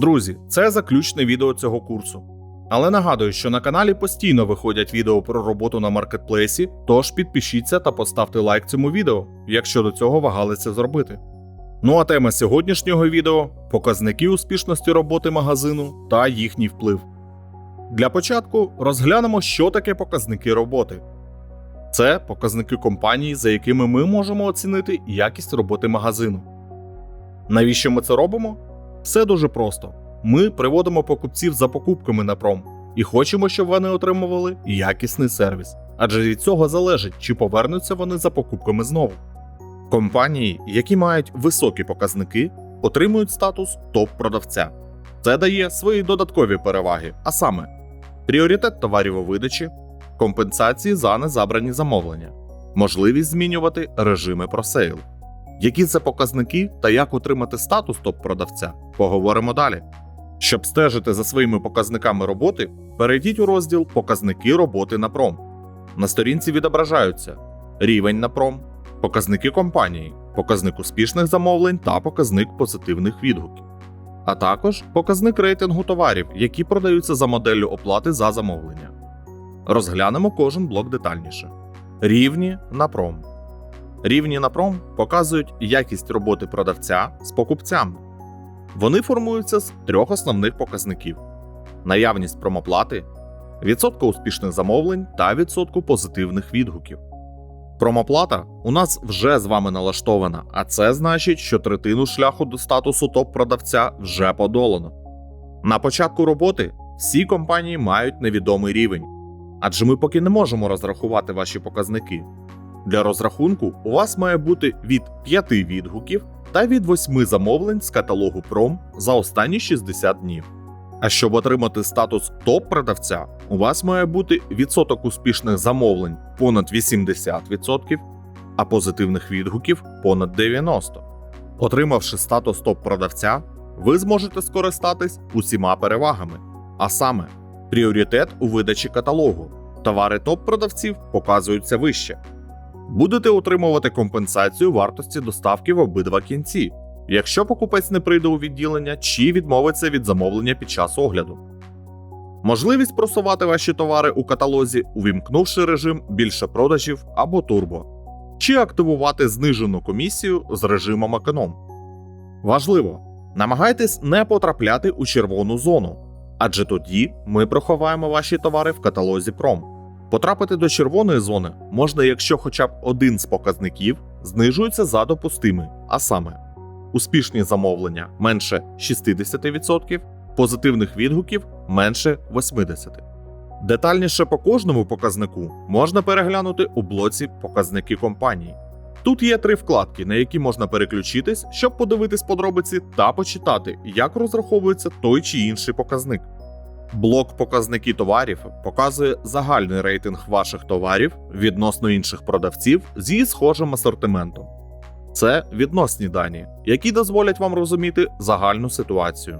Друзі, це заключне відео цього курсу. Але нагадую, що на каналі постійно виходять відео про роботу на маркетплейсі, тож підпишіться та поставте лайк цьому відео, якщо до цього вагалися зробити. Ну а тема сьогоднішнього відео показники успішності роботи магазину та їхній вплив. Для початку розглянемо, що таке показники роботи. Це показники компанії, за якими ми можемо оцінити якість роботи магазину. Навіщо ми це робимо? Все дуже просто. Ми приводимо покупців за покупками на пром і хочемо, щоб вони отримували якісний сервіс. Адже від цього залежить, чи повернуться вони за покупками знову. Компанії, які мають високі показники, отримують статус топ-продавця. Це дає свої додаткові переваги, а саме пріоритет товарів у видачі, компенсації за незабрані замовлення, можливість змінювати режими просейл. Які це показники та як отримати статус топ-продавця, поговоримо далі. Щоб стежити за своїми показниками роботи, перейдіть у розділ Показники роботи на пром. На сторінці відображаються рівень на пром, показники компанії, показник успішних замовлень та показник позитивних відгуків, а також показник рейтингу товарів, які продаються за моделлю оплати за замовлення. Розглянемо кожен блок детальніше. Рівні на пром. Рівні на пром показують якість роботи продавця з покупцями. Вони формуються з трьох основних показників: наявність промоплати, відсотка успішних замовлень та відсотку позитивних відгуків. Промоплата у нас вже з вами налаштована, а це значить, що третину шляху до статусу топ-продавця вже подолано. На початку роботи всі компанії мають невідомий рівень, адже ми поки не можемо розрахувати ваші показники. Для розрахунку у вас має бути від 5 відгуків та від 8 замовлень з каталогу Пром за останні 60 днів. А щоб отримати статус топ-продавця, у вас має бути відсоток успішних замовлень понад 80%, а позитивних відгуків понад 90%. Отримавши статус топ-продавця, ви зможете скористатись усіма перевагами, а саме пріоритет у видачі каталогу. Товари топ-продавців показуються вище. Будете отримувати компенсацію вартості доставки в обидва кінці, якщо покупець не прийде у відділення чи відмовиться від замовлення під час огляду. Можливість просувати ваші товари у каталозі, увімкнувши режим більше продажів або турбо, чи активувати знижену комісію з режимом економ. Важливо, намагайтесь не потрапляти у червону зону, адже тоді ми проховаємо ваші товари в каталозі Пром. Потрапити до червоної зони можна, якщо хоча б один з показників знижується за допустимий, а саме успішні замовлення менше 60%, позитивних відгуків менше 80%. Детальніше по кожному показнику можна переглянути у блоці Показники компанії. Тут є три вкладки, на які можна переключитись, щоб подивитись подробиці та почитати, як розраховується той чи інший показник. Блок показники товарів показує загальний рейтинг ваших товарів відносно інших продавців зі схожим асортиментом. Це відносні дані, які дозволять вам розуміти загальну ситуацію.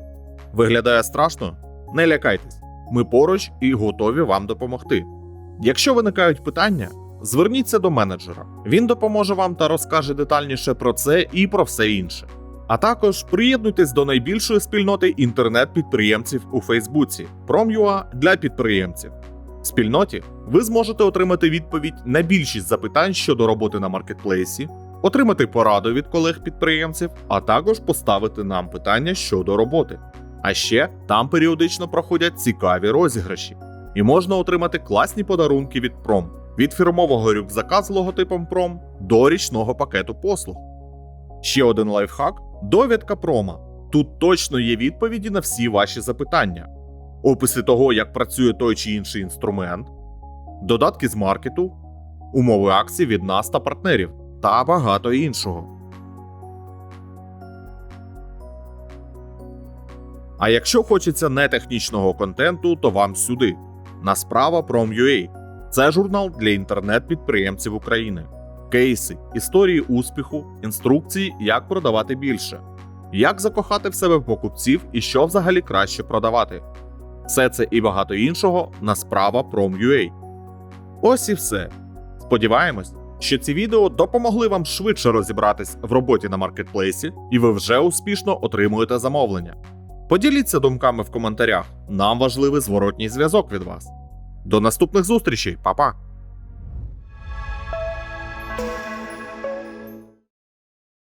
Виглядає страшно? Не лякайтесь, ми поруч і готові вам допомогти. Якщо виникають питання, зверніться до менеджера. Він допоможе вам та розкаже детальніше про це і про все інше. А також приєднуйтесь до найбільшої спільноти інтернет-підприємців у Фейсбуці Prom.ua для підприємців. В спільноті ви зможете отримати відповідь на більшість запитань щодо роботи на маркетплейсі, отримати пораду від колег-підприємців, а також поставити нам питання щодо роботи. А ще там періодично проходять цікаві розіграші, і можна отримати класні подарунки від Пром від фірмового рюкзака з логотипом Пром до річного пакету послуг. Ще один лайфхак довідка прома. Тут точно є відповіді на всі ваші запитання, описи того, як працює той чи інший інструмент, додатки з маркету, умови акцій від нас та партнерів та багато іншого. А якщо хочеться нетехнічного контенту, то вам сюди. На справа Prom.ua. Це журнал для інтернет-підприємців України. Кейси, історії успіху, інструкції, як продавати більше, як закохати в себе покупців і що взагалі краще продавати. Все це і багато іншого на справа Prom.ua. Ось і все. Сподіваємось, що ці відео допомогли вам швидше розібратись в роботі на маркетплейсі, і ви вже успішно отримуєте замовлення. Поділіться думками в коментарях. Нам важливий зворотній зв'язок від вас. До наступних зустрічей, Па-па!